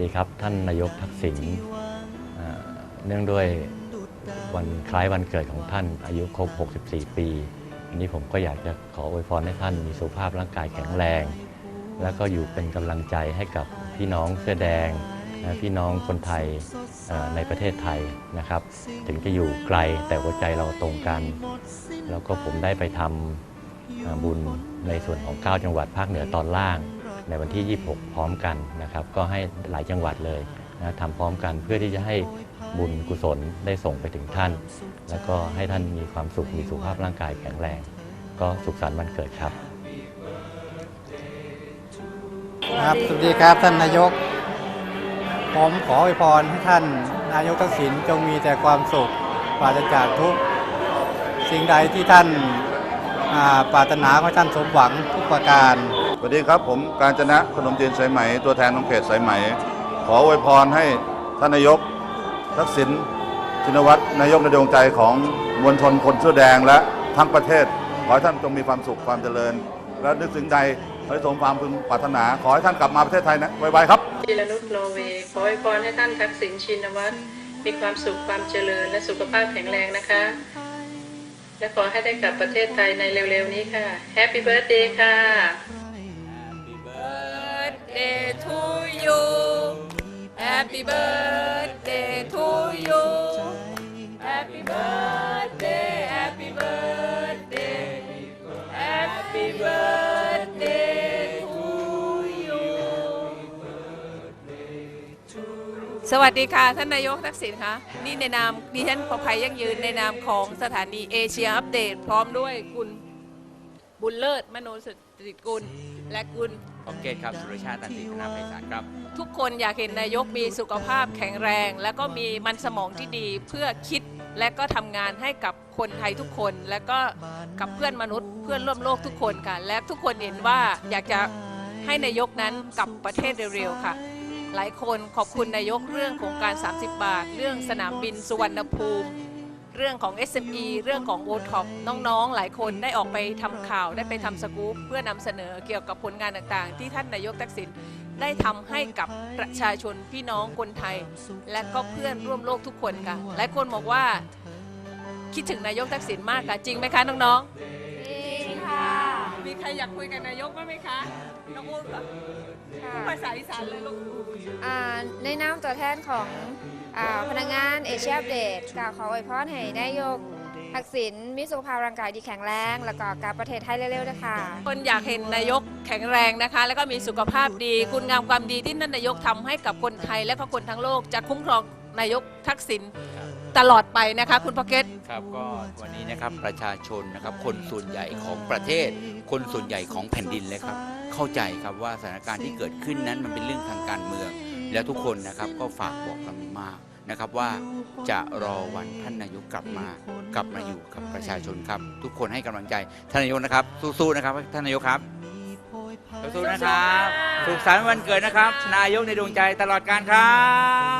ดีครับ ท่านนายกทักษิณเนื่องด้วยวันคล้ายวันเกิดของท่านอายุครบ 64 ปีอันนี้ผมก็อยากจะขออวยพรให้ท่านมีสุขภาพร่างกายแข็งแรง แล้วก็อยู่เป็นกำลังใจให้กับพี่น้องเสื้อแดง พี่น้องคนไทยในประเทศไทยนะครับ ถึงจะอยู่ไกลแต่หัวใจเราตรงกัน แล้วก็ผมได้ไปทำบุญในส่วนของ 9 จังหวัดภาคเหนือตอนล่าง ในวันที่ 26 พร้อมกันนะครับ ก็ให้หลายจังหวัดเลยนะทำพร้อมกันเพื่อที่จะให้บุญกุศลได้ส่งไปถึงท่าน แล้วก็ให้ท่านมีความสุขมีสุขภาพร่างกายแข็งแรง ก็สุขสันต์วันเกิดครับ ครับสวัสดีครับท่านนายก ผมขออวยพรให้ท่านนายกทักษิณจงมีแต่ความสุขปราศจากทุกข์สิ่งใดที่ท่านอ่าปรารถนาขอให้ท่านสมหวังทุกประการ สวัสดีครับผมการจนะขนมจีนสายไหม ตัวแทนของเขตสายไหม ขออวยพรให้ท่านนายกทักษิณชินวัตรนายกในดวงใจของมวลชนคนเสื้อแดงและทั้งประเทศ ขอให้ท่านจงมีความสุขความเจริญ และนึกถึงใดขอให้สมความพึงปรารถนา ขอให้ท่านกลับมาประเทศไทยนะไวๆครับจิรนุชโนเวขอให้พรให้ท่านทักษิณชินวัตรมีความสุขความเจริญ และสุขภาพแข็งแรงนะคะ และขอให้ได้กลับประเทศไทยในเร็วๆนี้ค่ะ Happy Birthday ค่ะ Happy birthday to you Happy birthday Happy birthday Happy birthday to you สวัสดีค่ะ ท่านนายกทักษิณคะนี่ในนามดิฉันประภัยยั่งยืนในนามของสถานีเอเชียอัปเดตพร้อมด้วยคุณบุญเลิศมโนสตริกุลและคุณ ผมเกตครับ สุรชาติตันติธนาไพศาลครับ ทุกคนอยากเห็นนายกมีสุขภาพแข็งแรง แล้วก็มีมันสมองที่ดีเพื่อคิดและก็ทำงานให้กับคนไทยทุกคน และก็กับเพื่อนมนุษย์เพื่อนร่วมโลกทุกคนค่ะ และทุกคนเห็นว่าอยากจะให้นายกนั้นกลับประเทศเร็วๆค่ะ หลายคนขอบคุณนายกเรื่องโครงการ 30 บาท เรื่องสนามบินสุวรรณภูมิ เรื่องของ SME เรื่องของ o t o p น้องๆ หลายคนได้ออกไปทำข่าวได้ไปทำสกู๊ปเพื่อนำเสนอเกี่ยวกับผลงานต่างๆ ที่ท่านนายกทักษิณได้ทำให้กับประชาชนพี่น้องคนไทย และก็เพื่อนร่วมโลกทุกคนค่ะ หลายคนบอกว่าคิดถึงนายกทักษิณมากค่ะ จริงไหมคะน้องๆ จริงค่ะ มีใครอยากคุยกับนายกบ้างไหมคะน้องอุ้มเหรอพูดภาษาอีสานเลยลูกอ่าในนามตัวแทนของอาพนักงานเอเชียอัปเดตกล่าวขออวยพรให้นายกทักษิณมีสุขภาพร่างกายที่แข็งแรง แล้วก็กลับประเทศไทยเร็วๆนะคะคนอยากเห็นนายกแข็งแรงนะคะ แล้วก็มีสุขภาพดี คุณงามความดีที่ท่านนายกทำให้กับคนไทยและก็คนทั้งโลกจะคุ้มครองนายกทักษิณ ตลอดไปนะคะ คุณพ็อกเก็ต ครับก็วันนี้นะครับประชาชนนะครับคนส่วนใหญ่ของประเทศ คนส่วนใหญ่ของแผ่นดินเลยครับ เข้าใจครับว่าสถานการณ์ที่เกิดขึ้นนั้นมันเป็นเรื่องทางการเมือง แล้วทุกคนนะครับก็ฝากบอกกันมากนะครับว่าจะรอวันท่านนายกกลับมากลับมาอยู่กับประชาชนครับ ทุกคนให้กำลังใจท่านนายกนะครับ สู้ๆนะครับ ท่านนายกครับสู้ๆนะครับสุขสันต์วันเกิดนะครับ นายกในดวงใจตลอดการครั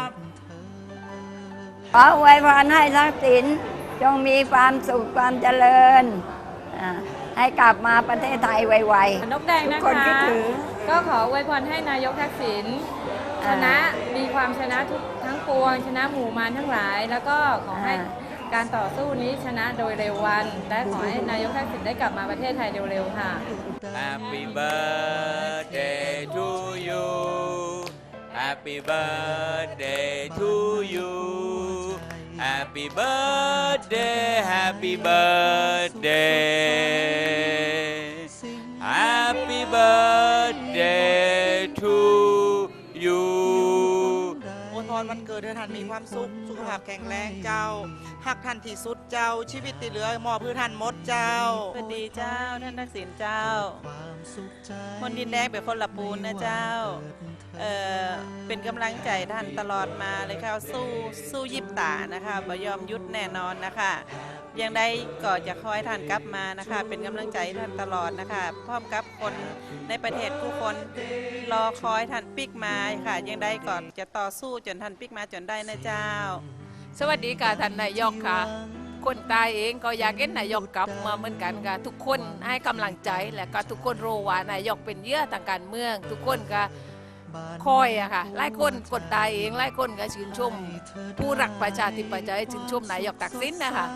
บ ขออวยพรให้ทักษิณจงมีความสุขความเจริญอ่าให้กลับมาประเทศไทยไว นกแดงๆทุนะกคนคะคิดถึง ก็ขออวยพรให้นายกทักษิณชอ่านะ มีความชนะทุกทั้งปวง ชนะหมู่มารทั้งหลาย แล้วก็ขอให้อ่าการต่อสู้นี้ชนะโดยเร็ววัน และขอให้นายกทักษิณได้กลับมาประเทศไทยเร็วๆค่ะ Happy birthday to you Happy birthday to you Happy birthday Happy birthday Happy birthday to you อวยพรวันเกิดให้ท่านมีความสุข สุขภาพแข็งแรงเจ้าหักท่านที่สุด เจ้าชีวิตที่เหลือมอบเพื่อท่านหมดเจ้า สวัสดีเจ้าท่านทักษิณเจ้า คนดินแดงเป็นคนละปูนนะเจ้า เออเป็นกำลังใจท่านตลอดมาเลยค่ะสู้สู้ยิบตานะคะบ่ยอมหยุดแน่นอนนะคะยังได้ก็จะคอยท่านกลับมานะคะ เป็นกำลังใจท่านตลอดนะคะ พร้อมกับคนในประเทศผู้คนรอคอยท่านปิกมาค่ะ ยังได้ก็จะต่อสู้จนท่านปิกมาจนได้นะเจ้า สวัสดีค่ะท่านนายกค่ะ คนตายเองก็อยากเห็นนายกกลับมาเหมือนกันค่ะทุกคนให้กำลังใจและก็ทุกคนรู้ว่านายกเป็นเยื่อทางการเมือง ทุกคนก็คอยอะค่ะไล่คนกดตายเองไล่คนก็ชื่นชม ผู้รักประชาธิปไตยชื่นชมนายกตักสินนะคะ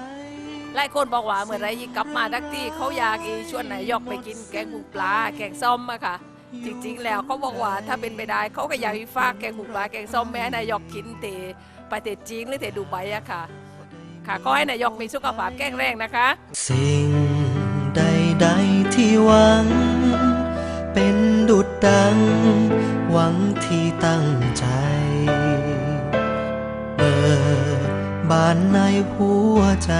ไล่คนบอกว่าเมื่อไรกลับมาทักที่เขาอยากอีชวนนายกไปกินแกงหมูปลา แกงส้มอะค่ะ จริงๆ แล้วเขาบอกว่าถ้าเป็นไปได้เขาก็อยากให้ฝากแกงหมูปลาแกงส้มแม่นายกกินเตประเทศจีนหรือเตดูไบอะค่ะ ค่ะขอให้นายกมีสุขภาพแข็งแรงนะคะ สิ่งใดๆที่หวัง เป็นดุดดัง หวังที่ตั้งใจเปิดบานในหัวใจ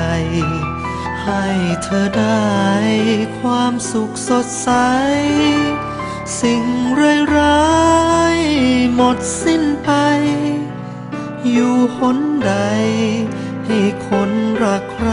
ให้เธอได้ความสุขสดใส สิ่งร้ายๆหมดสิ้นไป อยู่หนใด ให้คนรักใคร